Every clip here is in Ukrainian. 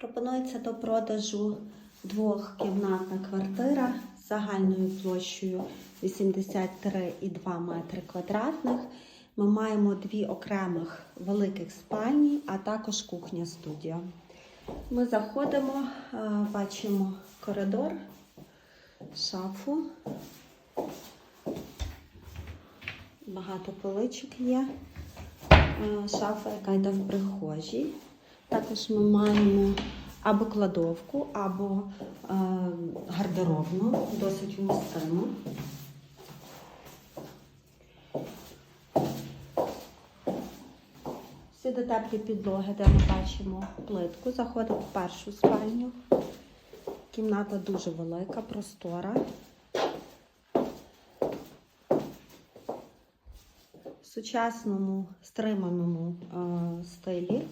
Пропонується до продажу двохкімнатна квартира з загальною площею 83,2 метри квадратних. Ми маємо дві окремих великих спальні, а також кухня-студія. Ми заходимо, е, бачимо коридор, шафу. Багато поличок є. Е, Шафа, яка йде в прихожій. Також ми маємо або кладовку, або е, гардеробну, досить вмістину. Всюди теплі підлоги, де ми бачимо плитку. Заходимо в першу спальню. Кімната дуже велика, простора. В сучасному стриманому е, стилі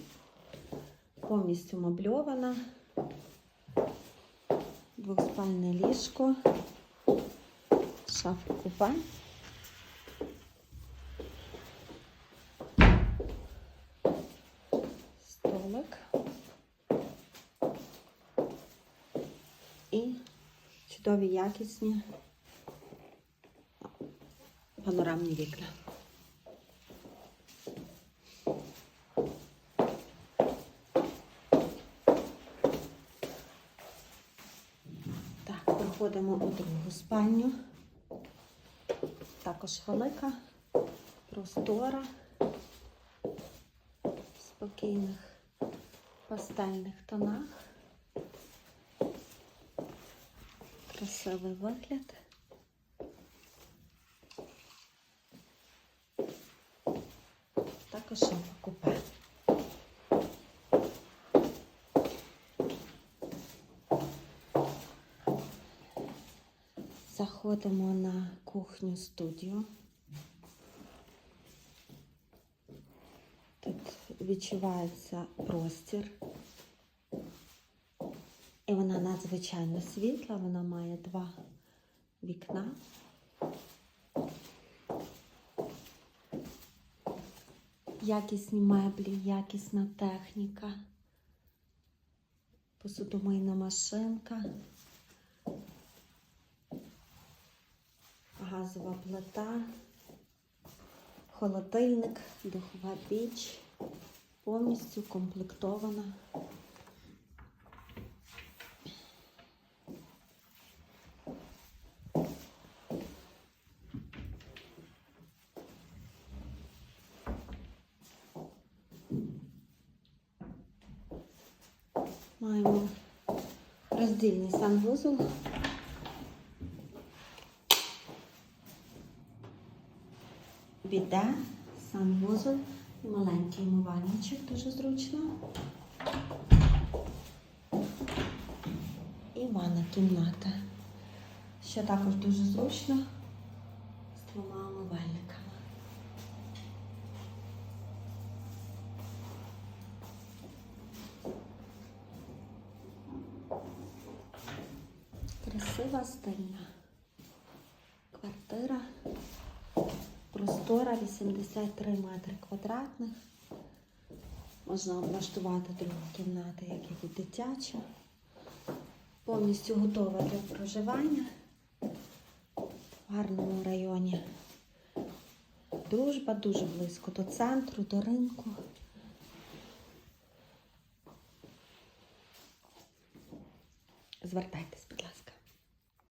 повністю мебльована, двохспальне ліжко, шафа купе. Столик і чудові якісні панорамні вікна. Так, проходимо у другу спальню. Також велика, простора, в спокійних пастельних тонах. Красивий вигляд. Також купе. Заходимо на кухню студію. Тут відчувається простір. І вона надзвичайно світла, вона має два вікна. Якісні меблі, якісна техніка, посудомийна машинка. Газова плита, холодильник, духова піч, повністю комплектована. Маємо роздільний санвузол. Біде, санвузол і маленький умивальничок, дуже зручно. І ванна кімната, що також дуже зручно з двома умивальниками. Красива стильна квартира. Простора 83 метри квадратних. Можна облаштувати другу кімнату, як і дитяча. Повністю готова для проживання в гарному районі. Дружба дуже близько до центру, до ринку. Звертайтесь,